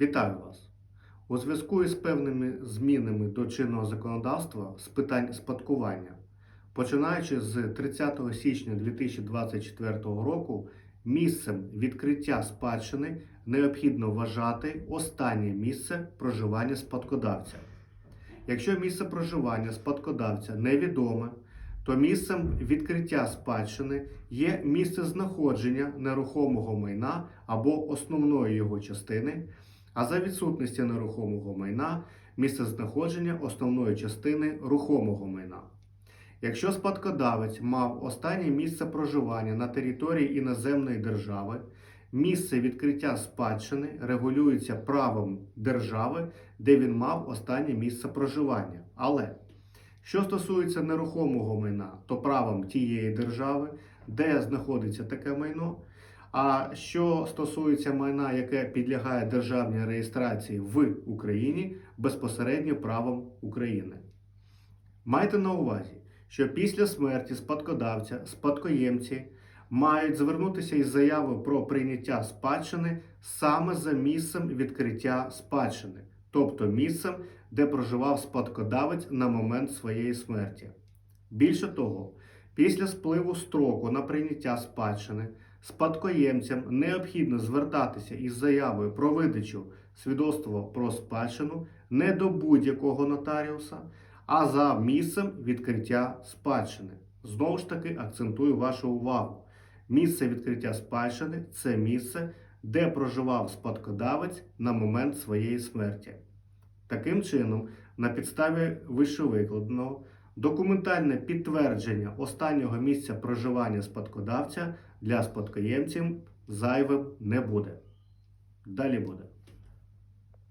Вітаю вас! У зв'язку із певними змінами до чинного законодавства з питань спадкування, починаючи з 30 січня 2024 року, місцем відкриття спадщини необхідно вважати останнє місце проживання спадкодавця. Якщо місце проживання спадкодавця невідоме, то місцем відкриття спадщини є місце знаходження нерухомого майна або основної його частини, а за відсутності нерухомого майна місце знаходження основної частини рухомого майна. Якщо спадкодавець мав останнє місце проживання на території іноземної держави, місце відкриття спадщини регулюється правом держави, де він мав останнє місце проживання. Але що стосується нерухомого майна, то правом тієї держави, де знаходиться таке майно. А що стосується майна, яке підлягає державній реєстрації в Україні, безпосередньо правом України. Майте на увазі, що після смерті спадкодавця спадкоємці мають звернутися із заявою про прийняття спадщини саме за місцем відкриття спадщини, тобто місцем, де проживав спадкодавець на момент своєї смерті. Більше того, після спливу строку на прийняття спадщини спадкоємцям необхідно звертатися із заявою про видачу свідоцтва про спадщину не до будь-якого нотаріуса, а за місцем відкриття спадщини. Знову ж таки акцентую вашу увагу. Місце відкриття спадщини це місце, де проживав спадкодавець на момент своєї смерті. Таким чином, на підставі вищевикладеного, документальне підтвердження останнього місця проживання спадкодавця для спадкоємців зайвим не буде. Далі буде.